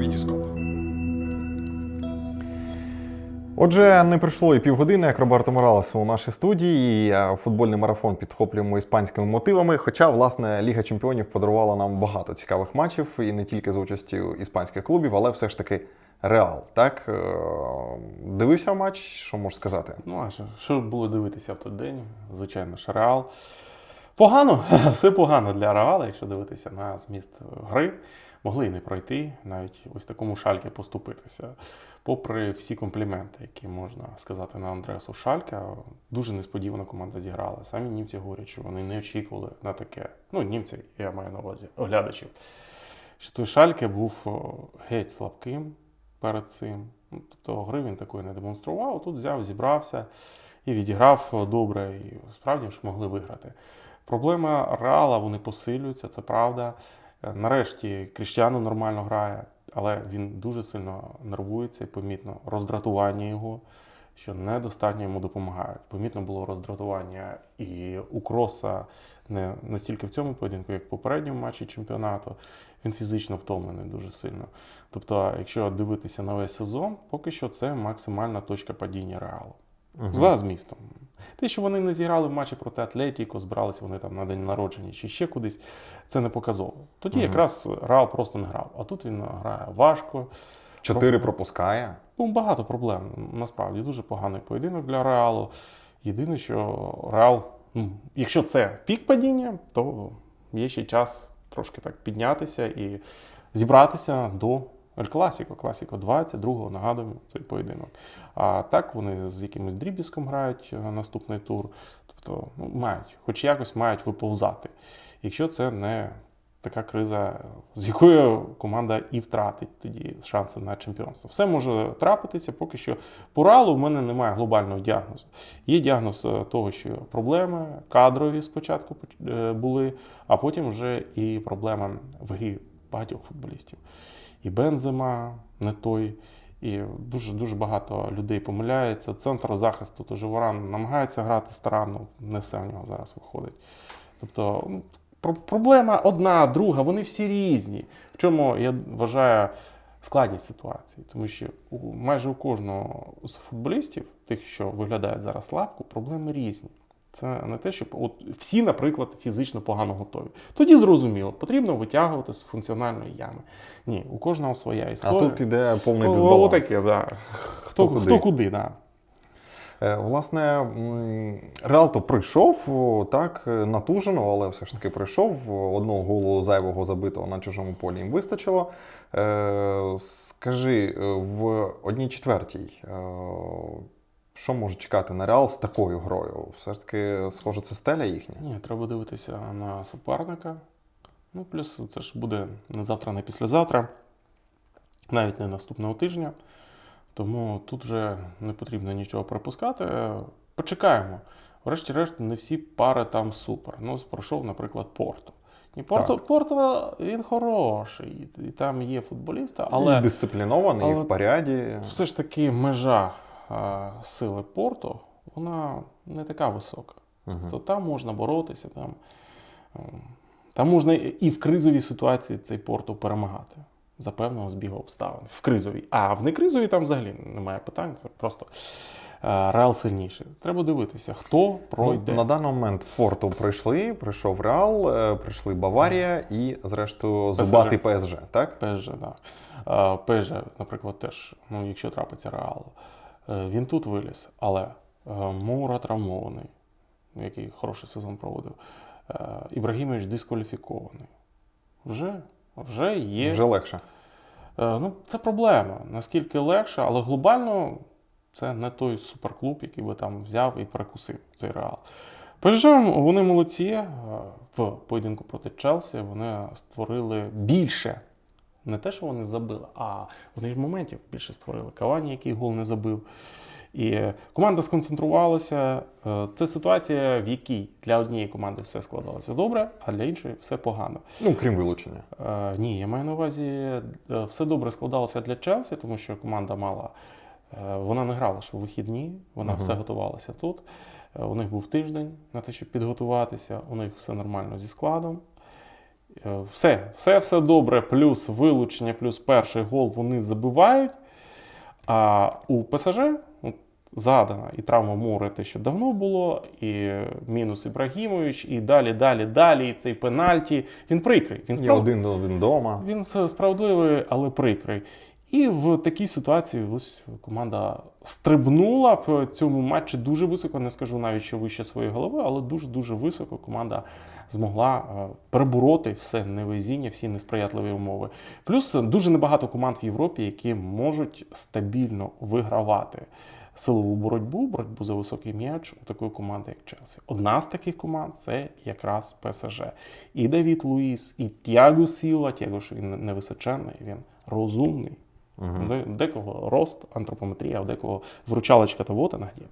Вітіскоп. Отже, не пройшло і півгодини, як Роберто Моралес у нашій студії. і, е, Футбольний марафон підхоплюємо іспанськими мотивами. Хоча, власне, Ліга Чемпіонів подарувала нам багато цікавих матчів, і не тільки за участю іспанських клубів, але все ж таки Реал. Так Е, дивився матч, що можеш сказати? Ну, а що, що було дивитися в той день? Звичайно, ж Реал. Погано, все погано для Реала, якщо дивитися на зміст гри. Могли і не пройти, навіть ось такому шальки поступитися. Попри всі компліменти, які можна сказати на Андреасу Шалька, дуже несподівано команда зіграла. Самі німці говорять, що вони не очікували на таке. Ну, німці, я маю на увазі, оглядачів. Що той Шальке був геть слабким перед цим. Ну, Тобто гри він такої не демонстрував. Тут взяв, зібрався і відіграв добре, і справді ж могли виграти. Проблема Реала, вони посилюються, це правда. Е, Нарешті Кріштіану нормально грає, але він дуже сильно нервується і помітно роздратування його, що недостатньо йому допомагають. Помітно було роздратування і у Кроса не настільки в цьому поєдинку, як в попередньому матчі чемпіонату. Він фізично втомлений дуже сильно. Тобто, якщо дивитися на весь сезон, поки що це максимальна точка падіння реалу. За змістом. Те, що вони не зіграли в матчі проти Атлетіко, збиралися вони там на день народження чи ще кудись, це не показово. Тоді якраз Реал просто не грав. А тут він грає важко. Чотири пропускає. Ну, багато проблем. Насправді дуже поганий поєдинок для Реалу. Єдине, що Реал, ну, якщо це пік падіння, то є ще час трошки так піднятися і зібратися до Ель Класіко. Класіко 22-го, нагадуємо, цей поєдинок. А так вони з якимось дріб'язком грають е, наступний тур. Тобто ну, мають, хоч якось мають виповзати. Якщо це не така криза, з якою команда і втратить тоді шанси на чемпіонство. Все може трапитися, поки що по Реалу в мене немає глобального діагнозу. Є діагноз е, того, що проблеми кадрові спочатку е, були, а потім вже і проблеми в грі багатьох футболістів. І Бензема не той. І дуже дуже багато людей помиляється. Центр захисту, то Варан намагається грати старанно, не все в нього зараз виходить. Тобто ну, про- проблема одна, друга, вони всі різні. В чому я вважаю складність ситуації, тому що майже у кожного з футболістів, тих, що виглядають зараз слабко, проблеми різні. Це не те, що от всі, наприклад, фізично погано готові. Тоді зрозуміло, потрібно витягувати з функціональної ями. Ні, у кожного своя А тут іде повний О, дисбаланс. Отаке, да. Хто, куди. хто куди, да. Е, Власне, м, прийшов так е, натужено, але все ж таки прийшов. Одного голу зайвого забитого на чужому полі їм вистачило. Е, Скажи, в одній четвертій, що може чекати на Реал з такою грою? Все ж таки, схоже, це стеля їхня. Ні, треба дивитися на суперника. Ну, плюс це ж буде не завтра, не післязавтра, навіть не наступного тижня. Тому тут вже не потрібно нічого пропускати. Почекаємо. Врешті-решт, не всі пари там супер. Ну, пройшов, наприклад, Порто. Ні, Порто, Порто він хороший, і, і там є футболісти, Але... але дисциплінований, і в поряді. все ж таки межа сили Порто, вона не така висока. Мгм. То там можна боротися, там, ем, там можна і в кризовій ситуації цей Порто перемагати за певного збігу обставин. В кризовій. А в некризовій там взагалі немає питань. Це просто е, Реал сильніший. Треба дивитися, хто пройде. Ну, на даний момент Порту прийшли, прийшов Реал, е, прийшли Баварія і, зрештою, ПСЖ. зубатий ПСЖ, так? ПСЖ, да. Е, ПСЖ, наприклад, теж, ну, якщо трапиться Реал, він тут виліз, але е, Моура травмований, який хороший сезон проводив. Е, Ібрагімович дискваліфікований. Вже, вже є. Вже легше. Е, Ну, це проблема. Наскільки легше, але глобально це не той суперклуб, який би там взяв і перекусив цей реал. ПСЖ, вони молодці. Е, В поєдинку проти Челсі вони створили більше. Не те, що вони забили, а вони ж моментів більше створили. Кавані, який гол не забив. І команда сконцентрувалася. Е, Це ситуація, в якій для однієї команди все складалося добре, а для іншої все погано. Ну, крім вилучення. Е, ні, я маю на увазі, е, все добре складалося для Челсі, тому що команда мала. е, Вона не грала ж у вихідні, вона Мгм. все готувалася тут. У них був тиждень на те, щоб підготуватися, у них все нормально зі складом. Е, Все, все, все добре, плюс вилучення, плюс перший гол вони забивають. А у ПСЖ от, задана і травма море, те, що давно було, і мінус Ібрагімович, і далі, далі, далі, і цей пенальті. Він прикрий. Він справ- один до один дома. він справедливий, але прикрий. І в такій ситуації ось команда стрибнула в цьому матчі дуже високо. Не скажу навіть, що вище своєї голови, але дуже дуже високо команда змогла е, перебороти все невезіння, всі несприятливі умови. Плюс дуже небагато команд в Європі, які можуть стабільно вигравати силову боротьбу, боротьбу за високий м'яч у такої команди, як Челсі. Одна з таких команд це якраз ПСЖ. І Давід Луїс, і Тяго Сіла. Тяго ж він невисоченний, він розумний. Де- Декого рост, антропометрія, а декого вручалочка та вот вона где.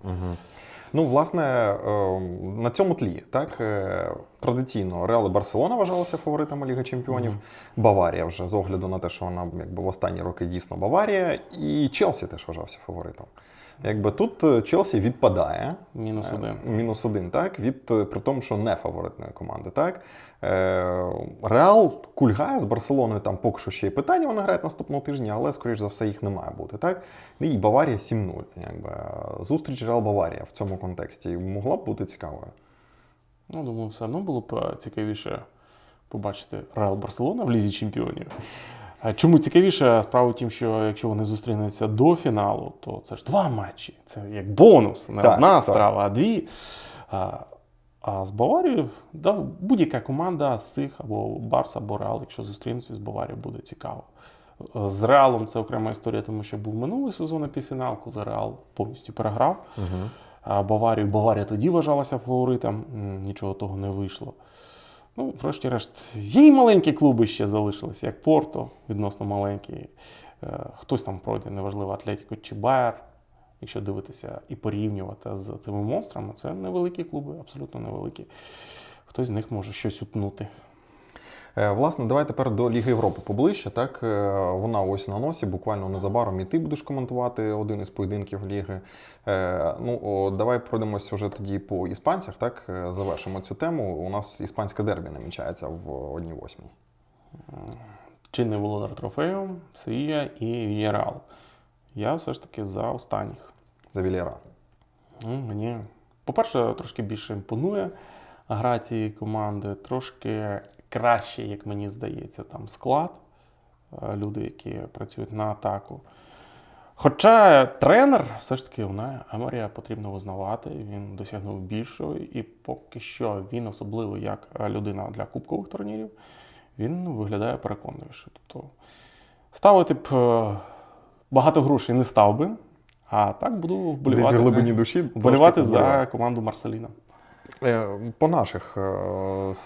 Ну, власне, е, на цьому тлі, так, е, традиційно Реал і Барселона вважалися фаворитами Ліги Чемпіонів. Баварія вже з огляду на те, що вона якби в останні роки дійсно Баварія, і Челсі теж вважався фаворитом. Якби тут е, Челсі відпадає. Мінус один. Е, Мінус один, так, від е, при тому, що не фаворитної команди. Так. Реал кульгає з Барселоною, там поки що ще є питання, вони грають наступного тижня, але, скоріш за все, їх не має бути. Так? І Баварія 7-0. Якби. Зустріч Реал Баварія в цьому контексті могла б бути цікавою. Ну, думаю, все одно було б цікавіше побачити Реал Барселона в Лізі Чемпіонів. А Чому цікавіше? Справа в тім, що якщо вони зустрінуться до фіналу, то це ж два матчі. Це як бонус, не Так, одна так. страва, а дві. А, а з Баварією, да, будь-яка команда з цих або Барс, або Реал, якщо зустрінуться з Баварією, буде цікаво. З Реалом це окрема історія, тому що був минулий сезон півфінал, коли Реал повністю переграв. А Баварію. Баварія тоді вважалася фаворитом, нічого того не вийшло. Ну, врешті-решт, є і маленькі клуби ще залишилися, як Порто, відносно маленький. Е, Хтось там пройде, неважливо, Атлетіко чи Байер. Якщо дивитися і порівнювати з цими монстрами, це невеликі клуби, абсолютно невеликі. Хтось з них може щось утнути. Е, Власне, давай тепер до Ліги Європи поближче. Так, Е, вона ось на носі, буквально незабаром і ти будеш коментувати один із поєдинків Ліги. Е, Ну, о, давай пройдемося вже тоді по іспанцях. Так, завершимо цю тему. У нас іспанське дербі намічається в одній восьмій. Чинний володар трофею, Севія і Вієрал. Я все ж таки за останніх. За Вільяра. Ну, мені, по-перше, трошки більше імпонує гра цієї команди, трошки краще, як мені здається, там склад, е, люди, які працюють на атаку. Хоча тренер, все ж таки, Унай Еморія потрібно визнавати, він досягнув більшого, і поки що він, особливо як людина для кубкових турнірів, він виглядає переконливіше. Тобто ставити б е, багато грошей не став би, а так буду Десь вболівати. в глибині душі. Вболівати за команду Марселіна. Е, По наших е,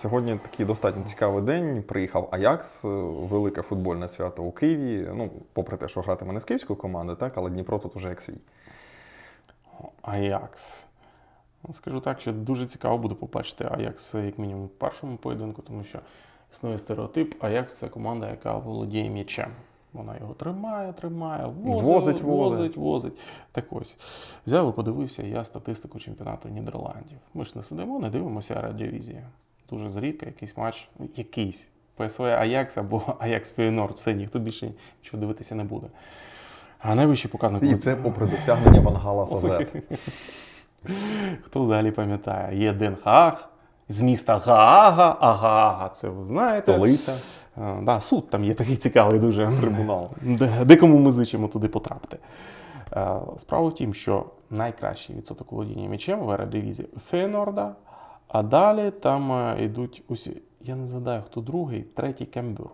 сьогодні такий достатньо цікавий день. Приїхав Аякс, е, велике футбольне свято у Києві. Ну, попри те, що гратиме не з київською командою, так, але Дніпро тут уже як свій. Аякс. Ну, Скажу так, що дуже цікаво буде побачити Аякс як мінімум в першому поєдинку, тому що існує стереотип. Аякс це команда, яка володіє м'ячем. Вона його тримає, тримає, возить, Возить, возить, возить. Так ось. Взяв і подивився я статистику чемпіонату Нідерландів. Ми ж не сидимо, не дивимося радіовізію. Дуже зрідка якийсь матч, якийсь. ПСВ Аякс або Аякс Фейнорд. Все, ніхто більше нічого дивитися не буде. А найвищий показник. І це попри досягнення Вангала Сазер. Хто взагалі пам'ятає? Є Ден Хааг з міста Гаага, а Гаага, це ви знаєте. Столиця, Е, Да, суд там є такий цікавий дуже. трибунал. Де- Декому ми зичимо туди потрапити. Е, Справа в тім, що найкращий відсоток володіння м'ячем в Ередивізії у Фейнорда, а далі там е, йдуть усі. Я не згадаю, хто другий, третій Кембюр,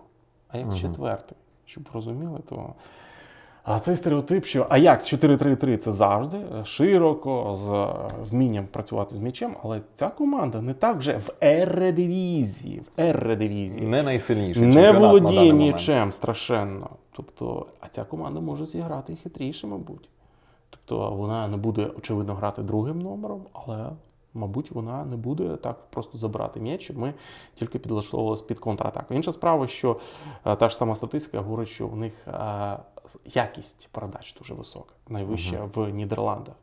а як четвертий. Щоб ви розуміли, то. А цей стереотип, що Аякс 4-3-3 це завжди е, широко, з е, вмінням працювати з м'ячем, але ця команда не так вже в Ерредивізії. В Ерредивізії Не найсильніший. не володіє м'ячем страшенно. Тобто, а ця команда може зіграти і хитріше, мабуть. Тобто вона не буде, очевидно, грати другим номером, але, мабуть, вона не буде так просто забирати м'яч, щоб ми тільки підлаштовувалися під контратаку. Інша справа, що е, та ж сама статистика говорить, що в них е, якість передач дуже висока, найвища в Нідерландах.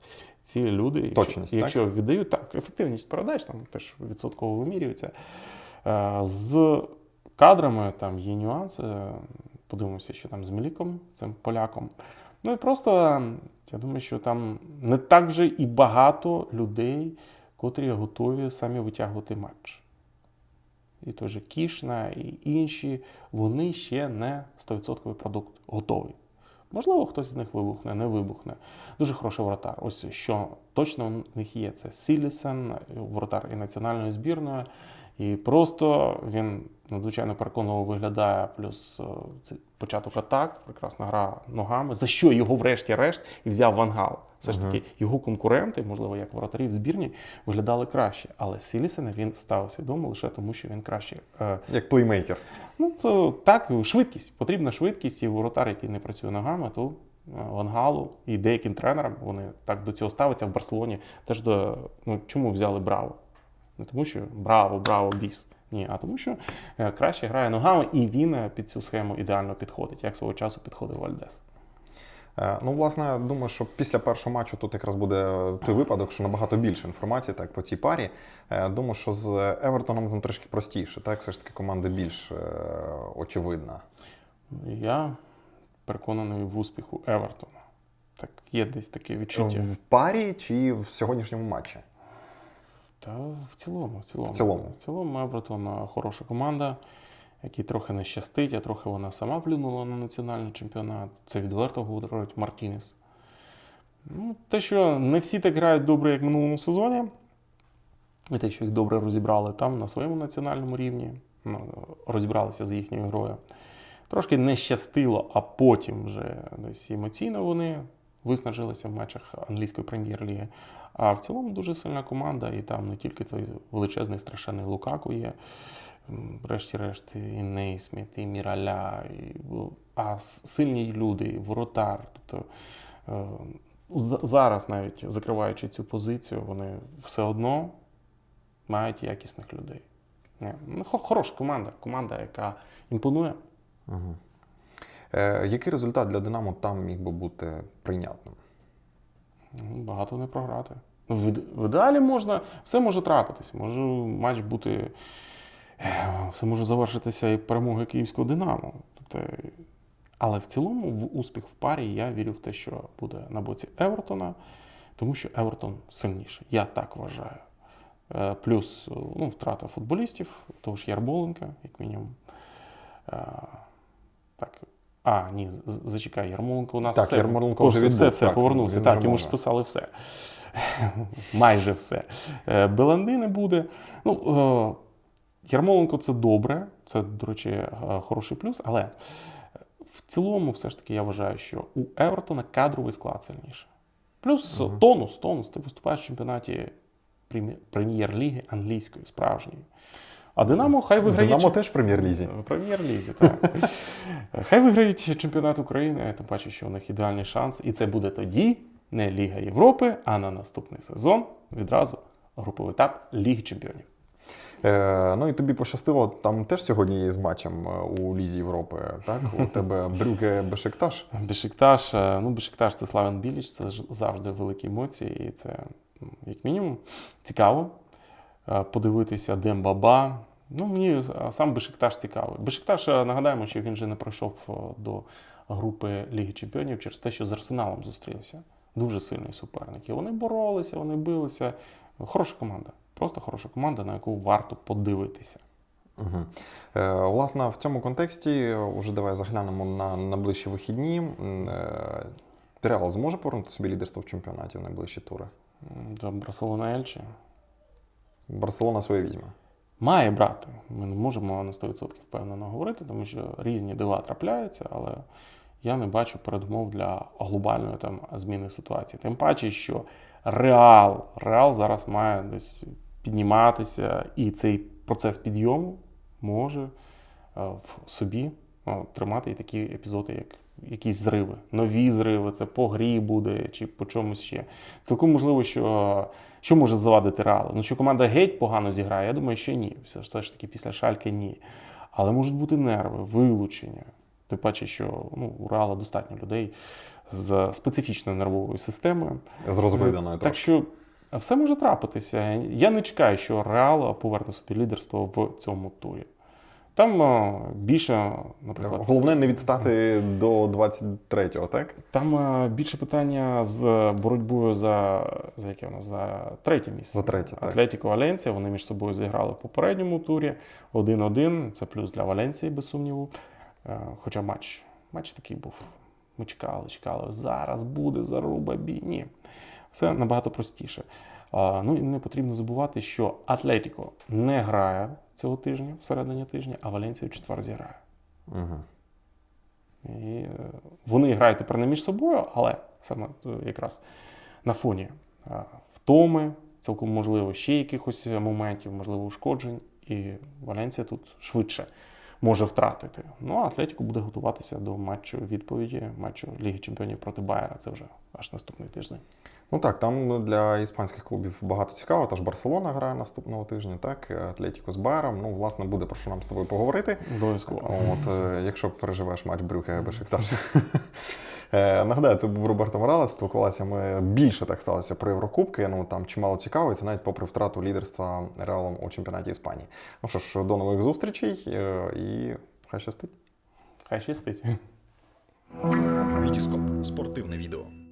Ці люди, якщо, Точність, так? віддають так, ефективність передач там теж відсотково вимірюється. Е, З кадрами, там є нюанси. Подивимося, що там з Міліком, цим поляком. Ну і просто е, я думаю, що там не так вже і багато людей, котрі готові самі витягувати матч. І той же Кішна, і інші, вони ще не 100% продукт готовий. Можливо, хтось з них вибухне, не вибухне. Дуже хороший воротар. Ось що точно у них є. Це Сілісен, воротар і національної збірної. І просто він надзвичайно переконливо виглядає. Плюс е, це початок атак, прекрасна гра ногами. За що його, врешті-решт, і взяв Вангал. Все ж таки, його конкуренти, можливо, як воротарі в збірні, виглядали краще. Але Сілісена він став свідомо лише тому, що він краще е, Як плеймейкер. Ну, це так, швидкість. Потрібна швидкість, і воротар, який не працює ногами, то е, Вангалу і деяким тренерам вони так до цього ставляться в Барселоні. Теж до ну чому взяли Браво? Не тому, що браво, браво, біс. Ні, а тому, що е, краще грає ногами, і він е, під цю схему ідеально підходить, як свого часу підходив Вальдес. Е, Ну, власне, думаю, що після першого матчу тут якраз буде той випадок, що набагато більше інформації так, по цій парі. Думаю, що з Евертоном там трішки простіше, так? Все ж таки команда більш очевидна. Я переконаний в успіху Евертона. Так, є десь таке відчуття. В парі чи в сьогоднішньому матчі? Та в цілому, в цілому. В цілому. В цілому Евертон хороша команда, якій трохи не щастить, а трохи вона сама плюнула на національний чемпіонат. Це відверто говорить Мартінес. Ну, те, що не всі так грають добре, як в минулому сезоні, і те, що їх добре розібрали там на своєму національному рівні, ну, розібралися з їхньою грою. Трошки не щастило, а потім вже десь емоційно вони виснажилися в матчах англійської прем'єр-ліги. А в цілому дуже сильна команда, і там не тільки той величезний страшенний Лукаку є. Врешті-решт, і Нейсміт, і Міраля, і, ну, а сильні люди, і воротар. Тобто е, зараз, навіть закриваючи цю позицію, вони все одно мають якісних людей. Не, ну, хо- Хороша команда, команда, яка імпонує. Угу. Е, який результат для Динамо там міг би бути прийнятним? Ну, Багато не програти. Ну, В, в ідеалі можна, все може трапитись. Може матч бути. е, Все може завершитися і перемогою київського Динамо. Тобто, але в цілому, в успіх в парі я вірю в те, що буде на боці Евертона, тому що Евертон сильніший. Я так вважаю. Е, Плюс ну, втрата футболістів, того ж Ярмоленка, як мінімум. Так. А, ні, зачекай, Ярмоленко у нас Так, все, Ярмоленко вже все, відбув, все, так, повернувся. Так, йому ж списали все. Майже все. Е, Беланди не буде. Ну, е, Ярмоленко це добре, це, до речі, е, хороший плюс, але в цілому, все ж таки, я вважаю, що у Евертона кадровий склад сильніший. Плюс тонус, тонус. Ти виступаєш в чемпіонаті прем'єр-ліги англійської, справжньої. А Динамо хай виграє. Динамо теж в прем'єр-лізі. в прем'єр-лізі, так. Хай виграють чемпіонат України, тим паче, що у них ідеальний шанс. І це буде тоді не Ліга Європи, а на наступний сезон відразу груповий етап Ліги Чемпіонів. Е, ну і тобі пощастило, там теж сьогодні є з матчем е, у Лізі Європи. Так? У тебе Брюге Бешикташ. Бешикташ, е, ну Бешикташ це Славен Біліч, це завжди великі емоції, і це, як мінімум, цікаво подивитися Дембаба. Ну, мені е, сам Бешикташ цікавий. Бешикташ, е, нагадаємо, що він вже не пройшов е, до групи Ліги Чемпіонів через те, що з Арсеналом зустрівся. Дуже сильний суперник. І вони боролися, вони билися. Хороша команда. Просто хороша команда, на яку варто подивитися. Угу. Е, власне, в цьому контексті уже давай заглянемо на найближчі вихідні. Е, Реал зможе повернути собі лідерство в чемпіонаті в найближчі тури. Барселона Ельче. Барселона своє візьме. Має брати. Ми не можемо на 100% впевнено говорити, тому що різні дива трапляються, але я не бачу передумов для глобальної там зміни ситуації. Тим паче, що Реал, Реал зараз має десь підніматися, і цей процес підйому може е, в собі ну, тримати і такі епізоди, як якісь зриви, нові зриви, це по грі буде чи по чомусь ще. Цілком можливо, що що може завадити Реалу? Ну, що команда геть погано зіграє, я думаю, що ні. Все ж все ж таки після шальки ні. Але можуть бути нерви, вилучення. Тим паче, що ну, у Реала достатньо людей з специфічною нервовою системою. З Е, Так що все може трапитися. Я не чекаю, що Реал поверне собі лідерство в цьому турі. Там е, більше, наприклад, Головне не відстати до 23-го, так? там е, більше питання з боротьбою за, за яке нас за третє місце. За третє, так. Атлетіко Валенція. Вони між собою зіграли в попередньому турі 1-1. Це плюс для Валенції, без сумніву. Е, Хоча матч, матч такий був. Ми чекали, чекали. Зараз буде заруба бій. Ні. Все набагато простіше. А, Ну і не потрібно забувати, що Атлетіко не грає цього тижня, всередині тижня, а Валенція в четвер зіграє. Угу. І е, вони грають тепер не між собою, але саме е, якраз на фоні е, втоми, цілком можливо, ще якихось моментів, можливо, ушкоджень, і Валенція тут швидше може втратити. Ну а Атлетіко буде готуватися до матчу відповіді, матчу Ліги Чемпіонів проти Байера. Це вже аж наступний тиждень. Ну так, там для іспанських клубів багато цікаво. Тож Барселона грає наступного тижня, так, Атлетіко з Байером. Ну, власне, буде про що нам з тобою поговорити. Обов'язково. От, е, якщо переживеш матч Брюхе Бешикташ. Е, Нагадаю, це був Роберто Моралес. Спілкувалися ми більше так сталося про Єврокубки. Ну там чимало цікаво, і це навіть попри втрату лідерства Реалом у чемпіонаті Іспанії. Ну що ж, до нових зустрічей е, і хай щастить. Хай щастить. Вітіскоп спортивне відео.